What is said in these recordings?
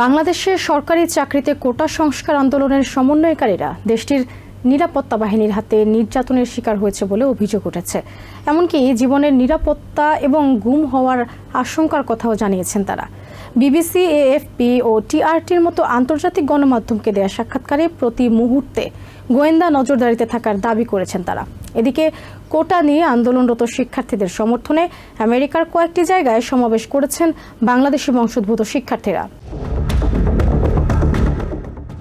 বাংলাদেশের সরকারি চাকরিতে কোটা সংস্কার আন্দোলনের সমন্বয়কারীরা দেশটির নিরাপত্তা বাহিনীর হাতে নির্যাতনের শিকার হয়েছে বলে অভিযোগ উঠেছে। এমনকি জীবনের নিরাপত্তা এবং গুম হওয়ার আশঙ্কার কথাও জানিয়েছেন তারা। বিবিসি, এএফপি ও টিআরটির মতো আন্তর্জাতিক গণমাধ্যমকে দেয়া সাক্ষাৎকারে প্রতি মুহূর্তে গোয়েন্দা নজরদারিতে থাকার দাবি করেছেন তারা। এদিকে কোটা নিয়ে আন্দোলনরত শিক্ষার্থীদের সমর্থনে আমেরিকার কয়েকটি জায়গায় সমাবেশ করেছেন বাংলাদেশি বংশোদ্ভূত শিক্ষার্থীরা।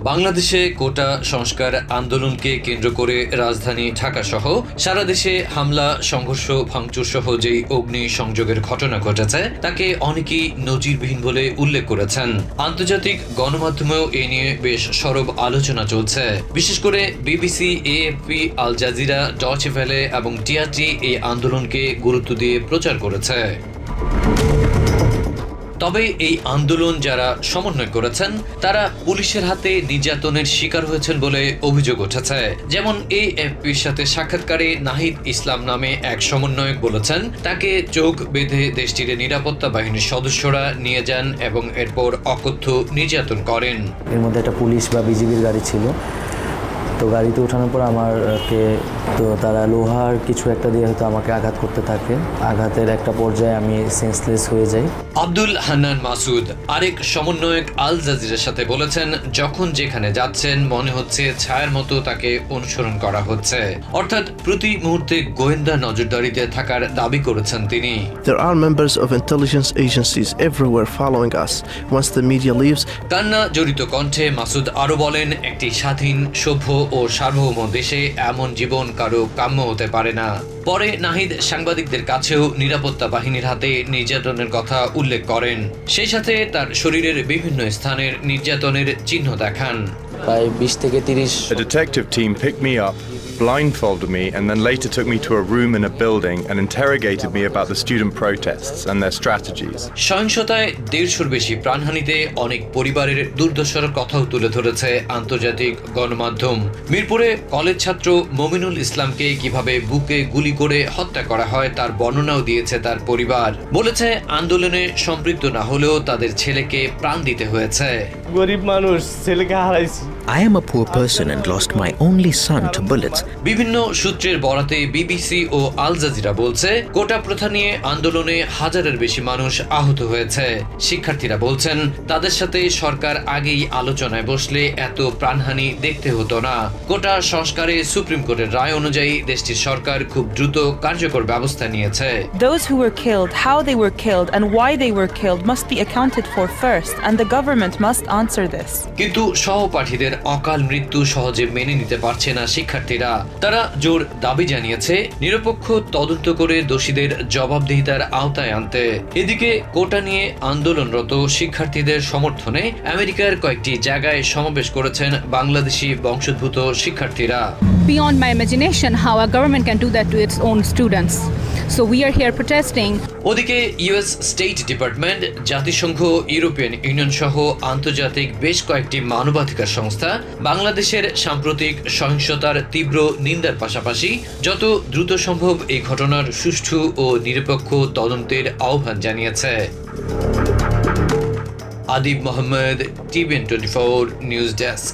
বাংলাদেশে কোটা সংস্কার আন্দোলনকে কেন্দ্র করে রাজধানী ঢাকা সহ সারা দেশে হামলা, সংঘর্ষ ভাঙচুর সহ যেই অগ্নি সংযোগের ঘটনা ঘটেছে, তাকে অনেকেই নজিরবিহীন বলে উল্লেখ করেছেন। আন্তর্জাতিক গণমাধ্যমেও এ নিয়ে বেশ সরব আলোচনা চলছে। বিশেষ করে BBC AFP Al Jazeera Deutsche Welle এবং টিআরটি এই আন্দোলনকে গুরুত্ব দিয়ে প্রচার করেছে। তবে এই আন্দোলন যারা সমন্বয় করেছেন, তারা পুলিশের হাতে নির্যাতনের শিকার হয়েছেন বলে অভিযোগ উঠেছে। যেমন এএফপির সাথে সাক্ষাৎকারে নাহিদ ইসলাম নামে এক সমন্বয়ক বলেছেন, তাকে চোখ বেঁধে দেশটির নিরাপত্তা বাহিনীর সদস্যরা নিয়ে যান এবং এরপর অকথ্য নির্যাতন করেন। এর মধ্যে একটা পুলিশ বা বিজিবির গাড়ি ছিল। তো গাড়িতে ওঠানোর পর আমাকে তো তারা লোহার কিছু একটা দিয়ে হয়তো আমাকে আঘাত করতে থাকে। আঘাতের একটা পর্যায়ে আমি সেন্সলেস হয়ে যাই। আব্দুল হান্নান মাসুদ আরেক সমন্বয়ক আল জাজিরের সাথে বলেছেন যখন যেখানে যাচ্ছেন মনে হচ্ছে ছায়ার মতো তাকে অনুসরণ করা হচ্ছে। অর্থাৎ প্রতি মুহূর্তে গোয়েন্দা নজরদারিতে থাকার দাবি করেছেন তিনি। There are members of intelligence agencies everywhere following us. Once the media leaves, কান্না জড়িত কণ্ঠে মাসুদ আরও বলেন একটি স্বাধীন সভ্য ও সার্বভৌম দেশে এমন জীবন কারও কাম্য হতে পারে না। পরে নাহিদ সাংবাদিকদের কাছেও নিরাপত্তা বাহিনীর হাতে নির্যাতনের কথা উল্লেখ করেন। সেই সাথে তার শরীরের বিভিন্ন স্থানের নির্যাতনের চিহ্ন দেখান। প্রায় বিশ থেকে তিরিশ Blindfolded me, and then later took me to a room in a building and interrogated me about the student protests and their strategies. সহিংসতায় দেড়শোর বেশি প্রাণহানিতে অনেক পরিবারের দুর্দশার কথাও তুলে ধরেছে আন্তর্জাতিক গণমাধ্যম। মিরপুরে কলেজ ছাত্র মমিনুল ইসলামকে কীভাবে বুকে গুলি করে হত্যা করা হয় তার বর্ণনাও দিয়েছে তার পরিবার। বলেছে আন্দোলনে সম্পৃক্ত না হলেও তাদের ছেলেকে প্রাণ দিতে হয়েছে। গরিব মানুষ ছেলেকে হারাইছি। I am a poor person and lost my only son to bullets. বিভিন্ন সূত্রের বরাতে বিবিসি ও আল জাজিরা বলছে কোটা প্রথা নিয়ে আন্দোলনে হাজারের বেশি মানুষ আহত হয়েছে। শিক্ষার্থীরা বলছেন তাদের সাথে সরকার আগেই আলোচনায় বসলে এত প্রাণহানি দেখতে হতো না। কোটা সংস্কারে সুপ্রিম কোর্টের রায় অনুযায়ী দেশটির সরকার খুব দ্রুত কার্যকর ব্যবস্থা নিয়েছে। Those who were killed, how they were killed, and why they were killed must be accounted for first, and the government must answer this. কিন্তু সহপাঠীদের অকাল মৃত্যু সহজে মেনে নিতে পারছে না শিক্ষার্থীরা। তারা জোর দাবি জানিয়েছে, নিরপেক্ষ তদন্ত করে দোষীদের জবাবদিহিতার আওতায় আনতে। এদিকে কোটা নিয়ে আন্দোলনরত শিক্ষার্থীদের সমর্থনে আমেরিকার কয়েকটি জায়গায় সমাবেশ করেছেন বাংলাদেশি বংশোদ্ভূত শিক্ষার্থীরা। Beyond my imagination how a government can do that to its own students. So we are here protesting. ওদিকে ইউএস স্টেট ডিপার্টমেন্ট জাতিসংঘ ইউরোপিয়ান ইউনিয়ন সহ আন্তর্জাতিক বেশ কয়েকটি মানবাধিকার সংস্থা বাংলাদেশের সাম্প্রতিক সহিংসতার তীব্র নিন্দার পাশাপাশি যত দ্রুত সম্ভব এই ঘটনার সুষ্ঠু ও নিরপেক্ষ তদন্তের আহ্বান জানিয়েছে। Adib Mohammad TVN twenty four news desk